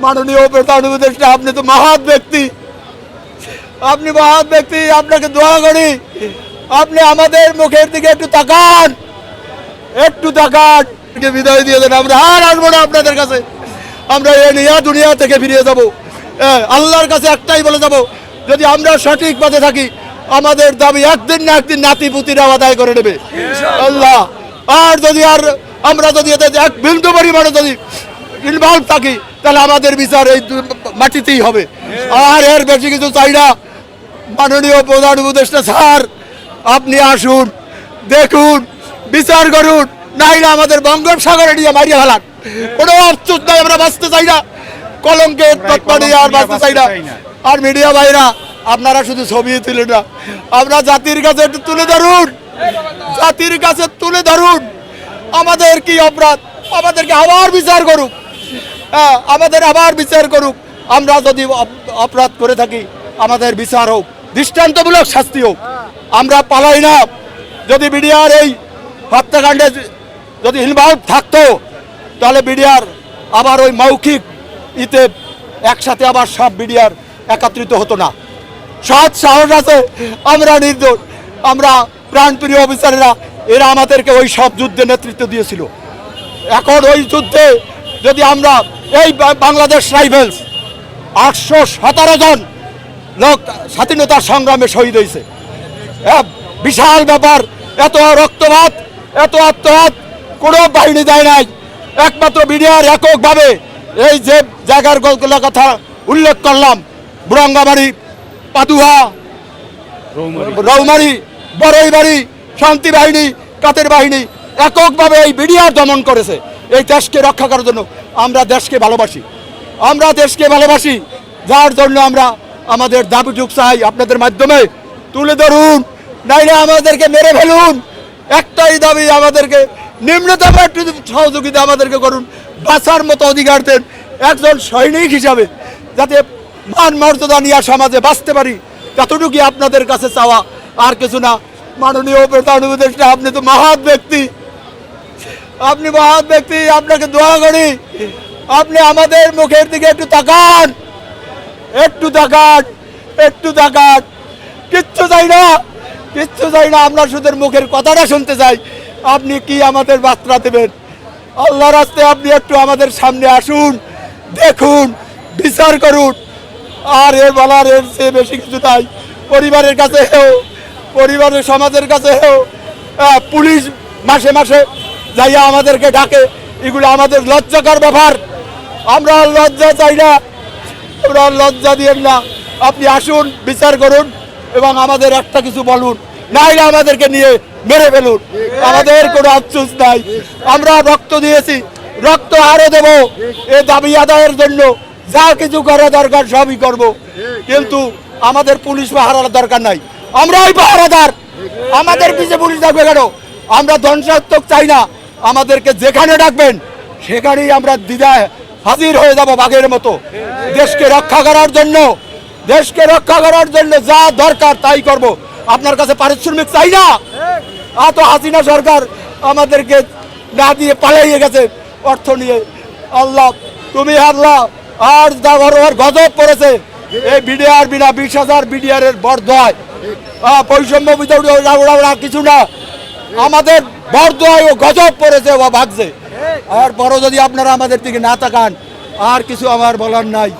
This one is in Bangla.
মাননীয় প্রধান উপদেষ্টা আপনি তো মহৎ ব্যক্তি। আপনি মহৎ ব্যক্তি আপনাকে দোয়া করি। আপনি আমাদের মুখের দিকে একটু তাকান। একটু তাকান। বিদায় দিয়ে দেন। আমরা আর আসব না আপনাদের কাছে। আমরা এ নিয়া দুনিয়া থেকে ফিরিয়ে যাব। আল্লাহর কাছে একটাই বলে যাব যদি আমরা সঠিক পথে থাকি আমাদের দাবি একদিন না একদিন নাতি পুতিরা আদায় করে নেবে। আল্লাহ। আর যদি আর আমরা যদি এতে এক বিন্দু পরিমাণে যদি ইনভলভ থাকি তাহলে আমাদের বিচার এই মাটিতেই হবে। আর এর বেশি কিছু চাই না। মাননীয় প্রধান উপদেষ্টা স্যার আপনি আসুন দেখুন বিচার করুন নাইলে আমাদের বঙ্গোপসাগরে নিয়ে মারিয়ে ফেলান। কোনো আফসোস নাই আমরা বাঁচতে চাই না। কলঙ্কের তৎপা নিয়ে আর বাঁচতে চাই না। আর মিডিয়া ভাইরা আপনারা শুধু ছবি তুলে না আমরা জাতির কাছে একটু তুলে ধরুন। জাতির কাছে তুলে ধরুন। আমাদের কি অপরাধ? আমাদেরকে আবার বিচার করুক। আমাদের আবার বিচার করুক। আমরা যদি অপরাধ করে থাকি, আমাদের বিচার হোক, দৃষ্টান্তমূলক শাস্তি হোক। আমরা পালাই না। যদি বিডিআর এই হত্যাকাণ্ডে যদি ইনভলভ থাকতো, তাহলে বিডিআর আবার ওই মৌখিক ইতে একসাথে আবার সব বিডিআর একত্রিত হতো না। সৎ সাহস আছে আমরা নির্দোষ। আমরা প্রাণপ্রিয় অফিসারেরা, এরা আমাদেরকে ওই সব যুদ্ধে নেতৃত্ব দিয়েছিল। এখন ওই যুদ্ধে যদি আমরা এই বাংলাদেশ রাইফেলস আটশো সতেরো জন লোক স্বাধীনতার সংগ্রামে শহীদ হয়েছে। বিশাল ব্যাপার। এত রক্তপাত, এত আত্মহাত কোনো বাহিনী দেয় নাই। একমাত্র বিডিআর এককভাবে এই যে জায়গার গল্পগুলোর কথা উল্লেখ করলাম, বুড়াঙ্গাবাড়ি, পাদুহা, রৌমারি বড়ই বাড়ি শান্তি বাহিনী, কাতের বাহিনী, এককভাবে এই বিডিআর দমন করেছে। এই দেশকে রক্ষা করার জন্য আমরা দেশকে ভালোবাসি। আমরা দেশকে ভালোবাসি, যার জন্য আমরা আমাদের দাবিটুক চাই। আপনাদের মাধ্যমে তুলে ধরুন, নাইলে আমাদেরকে মেরে ফেলুন। একটাই দাবি আমাদেরকে, নিম্নতম একটু সহযোগিতা আমাদেরকে করুন। বাঁচার মতো অধিকার দেন একজন সৈনিক হিসাবে, যাতে মান মর্যাদা নিয়ে সমাজে বাঁচতে পারি। ততটুকুই আপনাদের কাছে চাওয়া, আর কিছু না। মাননীয় প্রধান উপদেষ্টা, আপনি তো মহৎ ব্যক্তি। আপনি মহৎ ব্যক্তি, আপনাকে দোয়া করি। আপনি আমাদের মুখের দিকে একটু তাকান। একটু তাকান একটু তাকান। কিচ্ছু চাই না, কিচ্ছু চাই না, আমরা শুধু মুখের কথাটা শুনতে চাই। আপনি কি আমাদের বার্তা দেবেন? আল্লাহ রাস্তে আপনি একটু আমাদের সামনে আসুন, দেখুন, বিচার করুন। আর এর বলার এর চেয়ে বেশি কিছু নাই। পরিবারের কাছে হেও, পরিবারের সমাজের কাছে হেও। পুলিশ মাসে মাসে যাইয়া আমাদেরকে ডাকে, এগুলো আমাদের লজ্জাকর ব্যাপার। আমরা লজ্জা চাই না, আমরা লজ্জা দিয়েন না। আপনি আসুন, বিচার করুন এবং আমাদের একটা কিছু বলুন। নাইলে আমাদেরকে নিয়ে মেরে ফেলুন। আমাদের কোনো আফসোস নাই। আমরা রক্ত দিয়েছি, রক্ত আরও দেব। এ দাবি আদায়ের জন্য যা কিছু করা দরকার সবই করব। কিন্তু আমাদের পুলিশ পাহারার দরকার নাই। আমরাই পাহারাদার। আমাদের পিছে পুলিশ থাকবে কেন? আমরা ধ্বংসাত্মক চাই না। আমাদেরকে যেখানে ডাকবেন, সেখানেই আমরা দ্বিধায় হাজির হয়ে যাব বাঘের মতো। দেশকে রক্ষা করার জন্য, দেশকে রক্ষা করার জন্য যা দরকার তাই করব। আপনার কাছে পারিশ্রমিক চাই না? আ তো হাসিনা সরকার আমাদেরকে না দিয়ে পালিয়ে গেছে। অর্থ নিয়ে, আল্লাহ, তুমি আল্লাহ, আর বড় গজব পড়েছে। এই বিডিআর বিনা বিশ হাজার বিডিআর এর বর্ধয় বৈষম্য বিধ- ওরা ওরা ওরা, কিছু না। আমাদের বর্ধয় ও গজব পড়েছে ও ভাগছে। আর বড় যদি আপনারা আমাদের দিকে না তাকান, আর কিছু আমার বলার নাই।